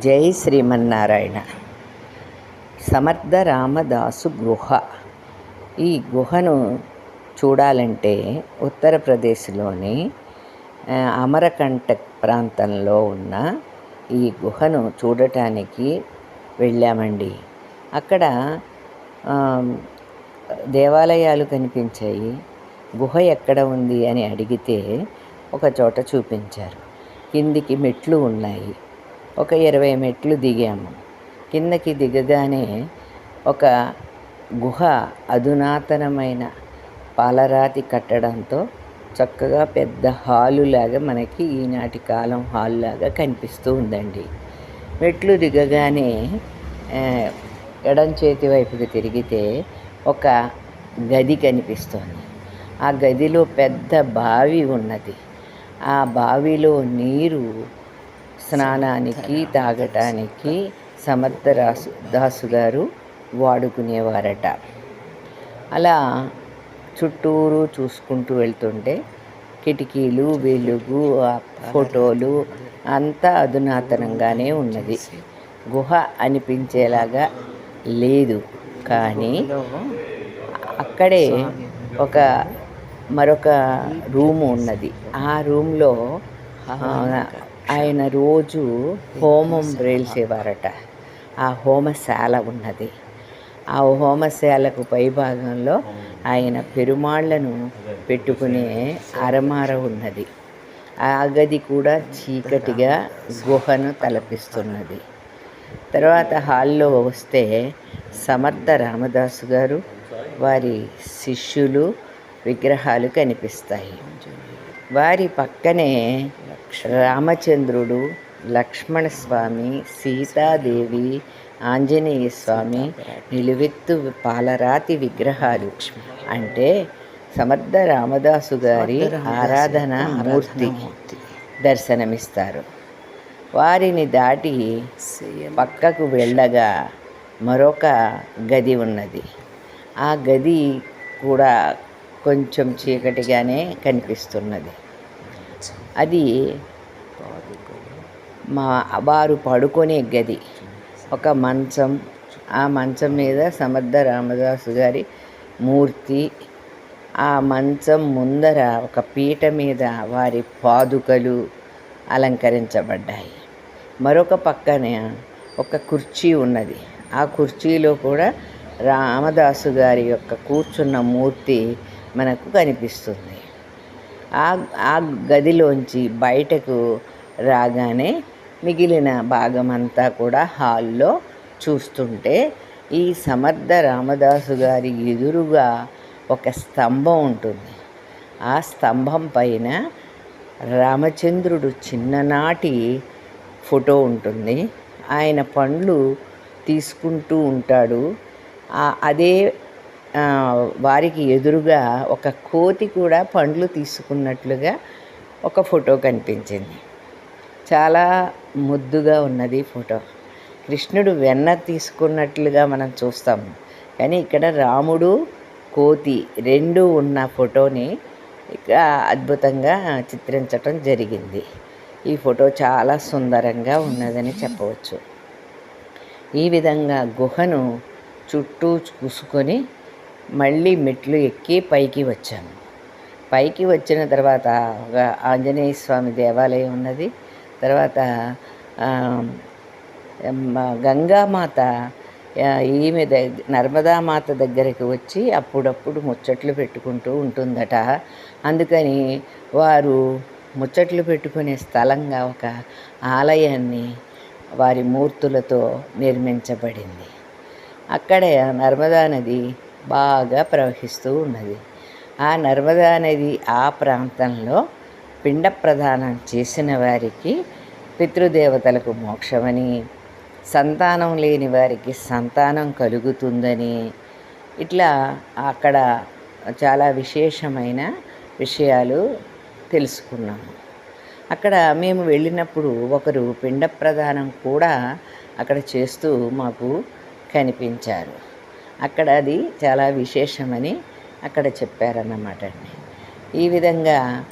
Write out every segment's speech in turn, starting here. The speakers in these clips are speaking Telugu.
జై శ్రీమన్నారాయణ. సమర్థ రామదాసు గుహ. ఈ గుహను చూడాలంటే ఉత్తరప్రదేశ్లోని ఆ, అమరకంటక్ ప్రాంతంలో ఉన్న ఈ గుహను చూడటానికి వెళ్ళామండి. అక్కడ దేవాలయాలు కనిపించాయి. గుహ ఎక్కడ ఉంది అని అడిగితే ఒక చోట చూపించారు. కిందికి మెట్లు ఉన్నాయి. ఒక ఇరవై మెట్లు దిగాము కిందకి దిగగానే ఒక గుహ అధునాతనమైన పాలరాతి కట్టడంతో చక్కగా పెద్ద హాలు లాగా మనకి ఈనాటి కాలం హాల్ లాగా కనిపిస్తూ ఉందండి. మెట్లు దిగగానే ఎడం చేతి వైపుకి తిరిగితే ఒక గది కనిపిస్తోంది. ఆ గదిలో పెద్ద బావి ఉన్నది. ఆ బావిలో నీరు స్నానానికి తాగటానికి సమర్థరాసు దాసు గారు వాడుకునేవారట. అలా చుట్టూరు చూసుకుంటూ వెళ్తుంటే కిటికీలు వెలుగు ఫోటోలు అంతా అధునాతనంగానే ఉన్నది. గుహ అనిపించేలాగా లేదు. కానీ అక్కడే ఒక మరొక రూము ఉన్నది. ఆ రూమ్లో ఆయన రోజు హోమం రేల్చేవారట. ఆ హోమశాల ఉన్నది. ఆ హోమశాలకు పైభాగంలో ఆయన పెరుమాళ్ళను పెట్టుకునే అరమార ఉన్నది. ఆ గది కూడా చీకటిగా గుహను తలపిస్తున్నది. తర్వాత హాల్లో వస్తే సమర్థ రామదాసు గారు వారి శిష్యులు విగ్రహాలు కనిపిస్తాయి. వారి పక్కనే రామచంద్రుడు లక్ష్మణస్వామి సీతాదేవి ఆంజనేయ స్వామి నిలువెత్తు పాలరాతి విగ్రహాలు. అంటే సమర్థ రామదాసు గారి ఆరాధన మూర్తి. దర్శనమిస్తారు. వారిని దాటి పక్కకు వెళ్ళగా మరొక గది ఉన్నది. ఆ గది కూడా కొంచెం చీకటిగానే కనిపిస్తున్నది. అది మా వారు పడుకునే గది. ఒక మంచం ఆ మంచం మీద సమర్థ రామదాసు గారి మూర్తి ఆ మంచం ముందర ఒక పీట మీద వారి పాదుకలు అలంకరించబడ్డాయి. మరొక పక్కన ఒక కుర్చీ ఉన్నది. ఆ కుర్చీలో కూడా రామదాసు గారి యొక్క కూర్చున్న మూర్తి మనకు కనిపిస్తుంది. ఆ ఆ గదిలోంచి బయటకు రాగానే మిగిలిన భాగమంతా కూడా హాల్లో చూస్తుంటే ఈ సమర్థ రామదాసు గారి ఎదురుగా ఒక స్తంభం ఉంటుంది. ఆ స్తంభం పైన రామచంద్రుడు చిన్ననాటి ఫోటో ఉంటుంది. ఆయన పండ్లు తీసుకుంటూ ఉంటాడు. అదే వారికి ఎదురుగా ఒక కోతి కూడా పండ్లు తీసుకున్నట్లుగా ఒక ఫోటో కనిపించింది. చాలా ముద్దుగా ఉన్నది ఫోటో. కృష్ణుడు వెన్న తీసుకున్నట్లుగా మనం చూస్తాం. కానీ ఇక్కడ రాముడు కోతి రెండు ఉన్న ఫోటోని ఇక అద్భుతంగా చిత్రించటం జరిగింది. ఈ ఫోటో చాలా సుందరంగా ఉన్నదని చెప్పవచ్చు. ఈ విధంగా గుహను చుట్టూ చూసుకొని మళ్ళీ మెట్లు ఎక్కి పైకి వచ్చాను. పైకి వచ్చిన తర్వాత ఒక ఆంజనేయ స్వామి దేవాలయం ఉన్నది. తర్వాత గంగామాత ఈమె దగ్గ నర్మదామాత దగ్గరికి వచ్చి అప్పుడప్పుడు ముచ్చట్లు పెట్టుకుంటూ ఉంటుందట. అందుకని వారు ముచ్చట్లు పెట్టుకునే స్థలంగా ఒక ఆలయాన్ని వారి మూర్తులతో నిర్మించబడింది. అక్కడే నర్మదా నది బాగా ప్రవహిస్తూ ఉన్నది. ఆ నర్మదా నది ఆ ప్రాంతంలో పిండ ప్రదానం చేసిన వారికి పితృదేవతలకు మోక్షమని సంతానం లేని వారికి సంతానం కలుగుతుందని ఇట్లా అక్కడ చాలా విశేషమైన విషయాలు తెలుసుకున్నాము అక్కడ మేము వెళ్ళినప్పుడు ఒకరు పిండ ప్రదానం కూడా అక్కడ చేస్తూ మాకు కనిపించారు. అక్కడ అది చాలా విశేషమని అక్కడ చెప్పారన్నమాట అండి. ఈ విధంగా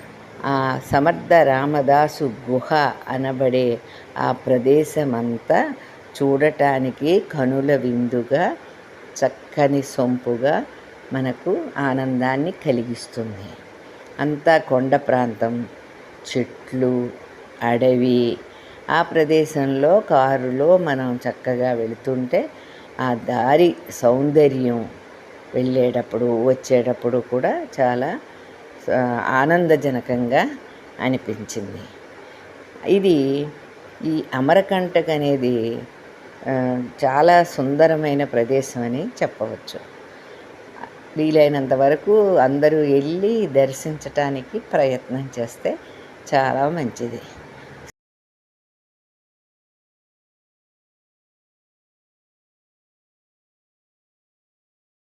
ఆ సమర్థ రామదాసు గుహ అనబడే ఆ ప్రదేశమంతా చూడటానికి కనుల విందుగా చక్కని సొంపుగా మనకు ఆనందాన్ని కలిగిస్తుంది. అంతా కొండ ప్రాంతం చెట్లు అడవి. ఆ ప్రదేశంలో కారులో మనం చక్కగా వెళుతుంటే ఆ దారి సౌందర్యం వెళ్ళేటప్పుడు వచ్చేటప్పుడు కూడా చాలా ఆనందజనకంగా అనిపించింది. ఇది ఈ అమరకంటక్ అనేది చాలా సుందరమైన ప్రదేశం అని చెప్పవచ్చు. వీలైనంత వరకు అందరూ వెళ్ళి దర్శించటానికి ప్రయత్నం చేస్తే చాలా మంచిది.